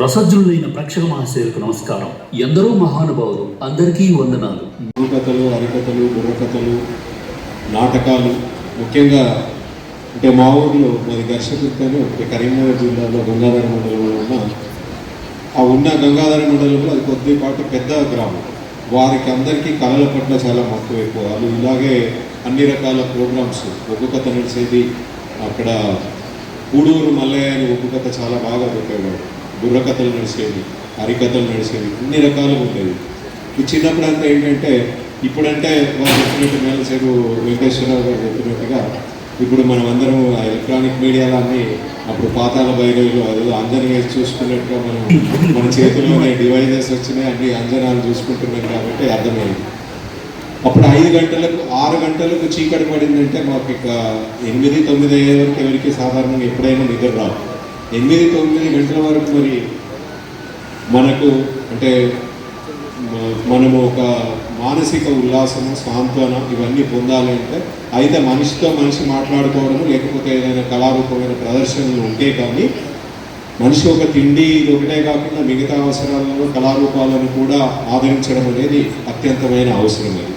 రసజ్జులైన ప్రేక్షక మహాశయులకు నమస్కారం. ఎందరో మహానుభావులు అందరికీ వందనాలు. కథలు హరికథలు బుర్రకథలు నాటకాలు ముఖ్యంగా అంటే మా ఊర్లో మాది ఘర్షకుర్తని ఒకటి కరీంనగర్ జిల్లాలో గంగాధర మండలంలో ఉన్న ఆ ఉన్న గంగాధర మండలంలో అది కొద్దిపాటి పెద్ద గ్రామం. వారికి అందరికీ కళల పట్ల చాలా మక్కువ ఎక్కువ. వాళ్ళు ఇలాగే అన్ని రకాల ప్రోగ్రామ్స్ ఒగ్గు కథ నడిచేది అక్కడ కూడూరు మల్లయ్య అని ఒగ్గు కథ చాలా బాగా చెప్పేవాడు బుర్రకథలు నడిచేవి హరికథలు నడిచేవి అన్ని రకాలుగా ఉండేవి ఇప్పుడు చిన్నప్పుడు అంతా ఏంటంటే ఇప్పుడంటే వాళ్ళు చెప్పినట్టు మేలసేపు వెంకటేశ్వరరావు గారు చెప్పినట్టుగా ఇప్పుడు మనం అందరం ఆ ఎలక్ట్రానిక్ మీడియాలో అన్ని అప్పుడు పాతాల బైరోలు అదేదో అందరినీ చూసుకున్నట్టుగా మనం మన చేతుల్లోనే డివైజెస్ వచ్చినాయి అన్ని అంజనాలు చూసుకుంటున్నాం కాబట్టి అర్థమైంది. అప్పుడు ఐదు గంటలకు ఆరు గంటలకు చీకటి పడిందంటే మాకు ఇక ఎనిమిది తొమ్మిది అయ్యే వరకు ఎవరికి సాధారణంగా ఎప్పుడైనా నిద్ర రావు ఎనిమిది తొమ్మిది గంటల వరకు మరి మనకు అంటే మనము ఒక మానసిక ఉల్లాసము సాంత్వన ఇవన్నీ పొందాలి అంటే అయితే మనిషితో మనిషి మాట్లాడుకోవడము లేకపోతే ఏదైనా కళారూపమైన ప్రదర్శనలు ఉంటే కానీ మనిషి ఒక తిండి ఇది ఒకటే కాకుండా మిగతా అవసరాలను కళారూపాలను కూడా ఆదరించడం అనేది అత్యంతమైన అవసరం అది.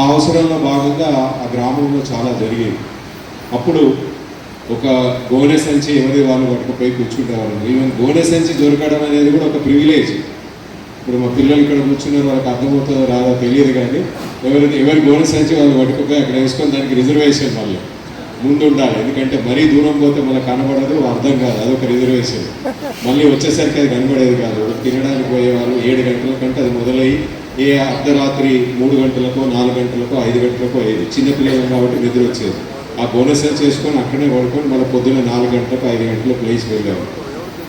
ఆ అవసరంలో భాగంగా ఆ గ్రామంలో చాలా జరిగేది. అప్పుడు ఒక గోనె సంచి ఎవరి వాళ్ళు పట్టుకుపోయి కూర్చుంటేవాళ్ళు ఈవెన్ గోనె సంచి దొరకడం అనేది కూడా ఒక ప్రివిలేజ్ ఇప్పుడు మా పిల్లలు ఇక్కడ కూర్చున్నారు వాళ్ళకి అర్థమవుతుందో రాదో తెలియదు కానీ ఎవరి ఎవరి గోనె సంచి వాళ్ళు పట్టుకుపోయి అక్కడ వేసుకొని దానికి రిజర్వేషన్ మళ్ళీ. ముందు ఉండాలి. ఎందుకంటే మరీ దూరం పోతే మనకు కనబడదు అర్థం కాదు. అదొక రిజర్వేషన్ మళ్ళీ వచ్చేసరికి అది కనబడేది కాదు. తినడానికి పోయేవాళ్ళు ఏడు గంటల కంటే అది మొదలయ్యి ఏ అర్ధరాత్రి మూడు గంటలకో నాలుగు గంటలకో ఐదు గంటలకో అయ్యేది. చిన్నపిల్లలు కాబట్టి నిద్ర వచ్చేది. ఆ బోనస్ చేసుకొని అక్కడే పడుకొని మళ్ళీ పొద్దున్న నాలుగు గంటలకు ఐదు గంటలకు లేచి వెళ్ళాము.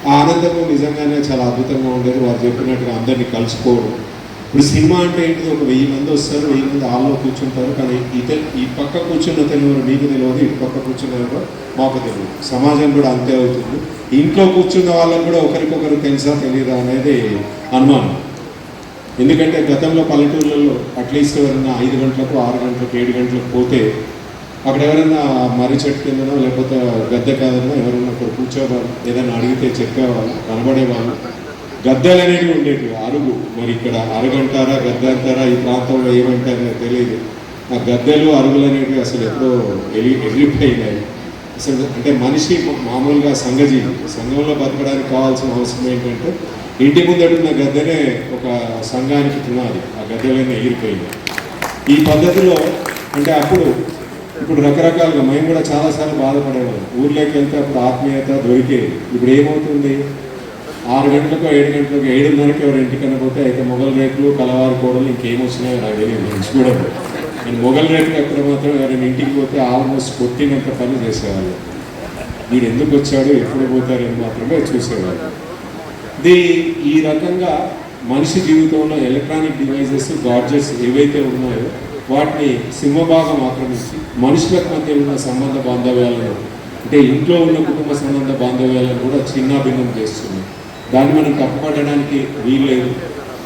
ఆ ఆనందము నిజంగానే చాలా అద్భుతంగా ఉండేది. వారు చెప్పినట్టుగా అందరినీ కలుసుకోవడం. ఇప్పుడు సినిమా అంటే ఏంటిది? ఒక వెయ్యి మంది వస్తారు వెయ్యి మంది హాల్లో కూర్చుంటారు. కానీ ఇతర ఈ పక్క కూర్చున్న తెలియదు మీకు తెలియదు. ఇటు పక్క కూర్చున్న మాకు తెలియదు. సమాజం కూడా అంతే అవుతుంది. ఇంట్లో కూర్చున్న వాళ్ళకు కూడా ఒకరికొకరు తెలుసా తెలియదా అనేది అనుమానం. ఎందుకంటే గతంలో పల్లెటూర్లలో అట్లీస్ట్ ఎవరైనా ఐదు గంటలకు ఆరు గంటలకు ఏడు గంటలకు పోతే అక్కడ ఎవరైనా మర్రి చెట్టు కిందనో లేకపోతే గద్దె కాదనో ఎవరైనా అక్కడ కూర్చోవాలి ఏదైనా అడిగితే చెప్పేవాళ్ళు కనబడేవాళ్ళు. గద్దెలు అనేవి ఉండేవి అరుగు. మరి ఇక్కడ అరుగంటారా గద్దె అంటారా ఈ ప్రాంతంలో ఏమంటారో తెలియదు. ఆ గద్దెలు అరుగులు అనేవి అసలు ఎప్పుడో ఎలి ఎగిరిపోయినాయి. అసలు అంటే మనిషి మామూలుగా సంఘజీవి. సంఘంలో బతకడానికి కావాల్సిన అవసరం ఏంటంటే ఇంటి ముందడున్న గద్దెనే ఒక సంఘానికి పునాది. ఆ గద్దెలన్నీ ఎగిరిపోయింది ఈ పద్ధతిలో అంటే అప్పుడు ఇప్పుడు రకరకాలుగా మేము కూడా చాలాసార్లు బాధపడేవాళ్ళం. ఊర్లోకి వెళ్తే అప్పుడు ఆత్మీయత దొరికేది ఇప్పుడు ఏమవుతుంది? ఆరు గంటలకు ఏడు గంటలకు ఏడున్నరకు ఎవరు ఇంటికన్నా పోతే అయితే మొగల్ రేట్లు కలవారు కోడలు ఇంకేమొచ్చినాయో నాకు తెలియదు. నేను నేను మొగల్ రేట్లు ఎక్కడ మాత్రం ఎవరైనా ఇంటికి పోతే ఆల్మోస్ట్ కొట్టినంత పని చేసేవాళ్ళు. వీడు ఎందుకు వచ్చాడు ఎప్పుడు పోతారని మాత్రమే చూసేవాళ్ళు. ఇది ఈ రకంగా మనిషి జీవితంలో ఎలక్ట్రానిక్ డివైజెస్ గాడ్జెట్స్ ఏవైతే ఉన్నాయో వాటిని సింహభాగం ఆక్రమించి మనుషులకు మధ్య ఉన్న సంబంధ బాంధవ్యాలను అంటే ఇంట్లో ఉన్న కుటుంబ సంబంధ బాంధవ్యాలను కూడా చిన్నాభిన్నం చేస్తుంది. దాన్ని మనం తప్పపడడానికి వీల్లేదు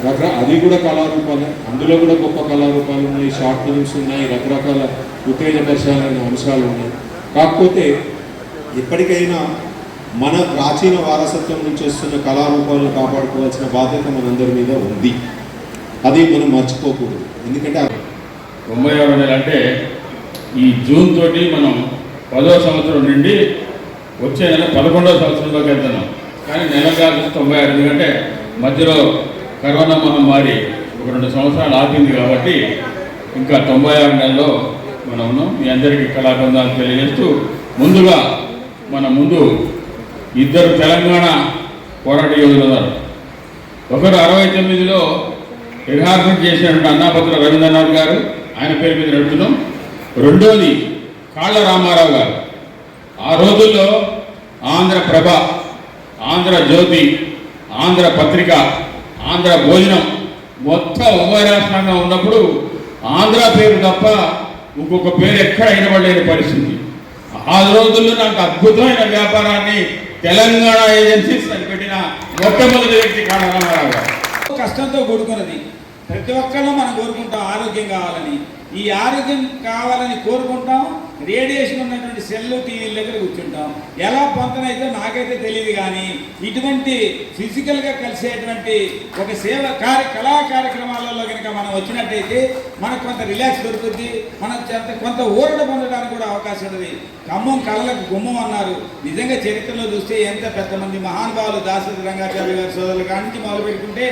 రకర అది కూడా కళారూపాలే. అందులో కూడా గొప్ప కళారూపాలు ఉన్నాయి. షార్ట్ ఫిల్మ్స్ ఉన్నాయి. రకరకాల ఉత్తేజపరచాలైన అంశాలు ఉన్నాయి. కాకపోతే ఎప్పటికైనా మన ప్రాచీన వారసత్వం నుంచి వస్తున్న కళారూపాలను కాపాడుకోవాల్సిన బాధ్యత మనందరి మీద ఉంది. అది మనం మర్చిపోకూడదు. ఎందుకంటే తొంభై ఆరు నెల అంటే ఈ జూన్ తోటి మనం పదో సంవత్సరం నుండి వచ్చే నెల పదకొండవ సంవత్సరంలోకి వెళ్తున్నాం. కానీ నెల కాదు తొంభై ఆరు ఎందుకంటే మధ్యలో కరోనా మహమ్మారి ఒక రెండు సంవత్సరాలు ఆపింది కాబట్టి ఇంకా తొంభై ఆరు నెలలో మనం ఉన్నాం. మీ అందరికీ కళాబంధాలు తెలియజేస్తూ ముందుగా మన ముందు ఇద్దరు తెలంగాణ పోరాట యోధులు ఉన్నారు. ఒకరు అరవై తొమ్మిదిలో రిహార్సల్ చేసినటువంటి అన్నాపత్ర రవీంద్రనాథ్ గారు ఆయన పేరు మీద నడుపుతున్నాం. రెండోది కాళ్ళ రామారావు గారు. ఆ రోజుల్లో ఆంధ్ర ప్రభ ఆంధ్ర జ్యోతి ఆంధ్ర పత్రిక ఆంధ్ర భోజనం మొత్తం ఉభయ రాష్ట్రంగా ఉన్నప్పుడు ఆంధ్ర పేరు తప్ప ఇంకొక పేరు ఎక్కడ అయినబడలేని పరిస్థితి. ఆ రోజుల్లో నాకు అద్భుతమైన వ్యాపారాన్ని తెలంగాణ ఏజెన్సీస్ అని పెట్టిన మొట్టమొదటి వ్యక్తి కాళ్ళ రామారావు గారు. కష్టంతో కూడుకున్నది. ప్రతి ఒక్కళ్ళు మనం కోరుకుంటాం ఆరోగ్యం కావాలని. ఈ ఆరోగ్యం కావాలని కోరుకుంటాం రేడియేషన్ ఉన్నటువంటి సెల్ టీవీల దగ్గర కూర్చుంటాం. ఎలా పొందనైతే నాకైతే తెలియదు కానీ ఇటువంటి ఫిజికల్గా కలిసేటువంటి ఒక సేవ కార్య కళా కార్యక్రమాలలో కనుక మనం వచ్చినట్టయితే మనకు కొంత రిలాక్స్ దొరుకుతుంది మనం కొంత కొంత ఊరట పొందడానికి అవకాశం ఖమ్మం కళ్ళకు గుమ్మం అన్నారు. నిజంగా చరిత్రలో చూస్తే ఎంత పెద్ద మంది మహానుభావులు దాసరి రంగాచార్య గారి సోదరులు కానించి మొదలు పెట్టుకుంటే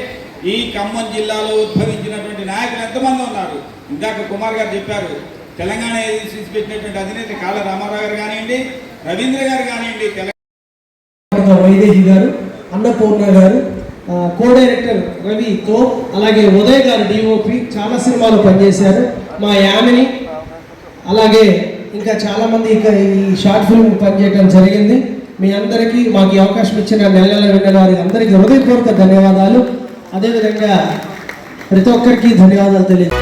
ఈ ఖమ్మం జిల్లాలో ఉద్భవించినటువంటి నాయకులు ఎంతమంది ఉన్నారు? ఇందాక కుమార్ గారు చెప్పారు. తెలంగాణ ఏజెన్సీస్ పెట్టినటువంటి అధినేత కాళ్ళ రామారావు గారు కానివ్వండి రవీంద్ర గారు కానివ్వండి తెలంగాణ వైదేహి గారు అన్నపూర్ణ గారు కో డైరెక్టర్ రవి తో అలాగే ఉదయ్ గారు డిఓపి చాలా సినిమాలు పనిచేశారు. మా యామిని అలాగే ఇంకా చాలా మంది ఇక ఈ షార్ట్ ఫిల్మ్ పనిచేయడం జరిగింది. మీ అందరికీ మాకు ఈ అవకాశం ఇచ్చిన నెలల నెల వారికి అందరికీ హృదయపూర్వక ధన్యవాదాలు. అదేవిధంగా ప్రతి ఒక్కరికి ధన్యవాదాలు తెలియదు